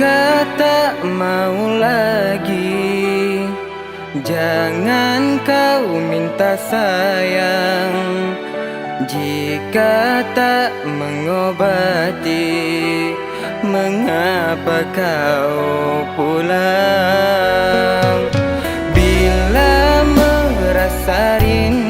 kata mau lagi Jangan kau minta sayang. Jika tak mengobati Mengapa kau pulang? Bila merasa rindu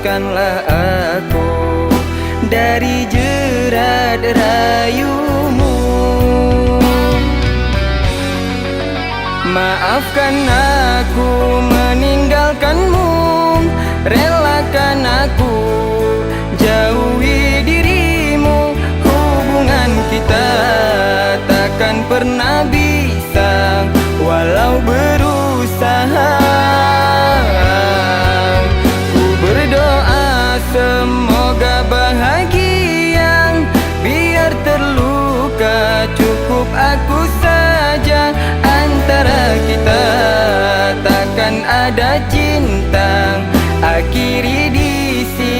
lepaskanlah aku Dari jerat rayumu. Maafkan aku meninggalkanmu. Relakan aku aku saja Antara kita takkan ada cinta. Akhiri di sini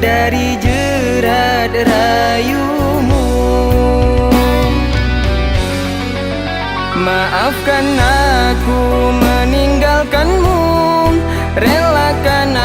Dari jerat rayumu. Maafkan aku meninggalkanmu. Relakan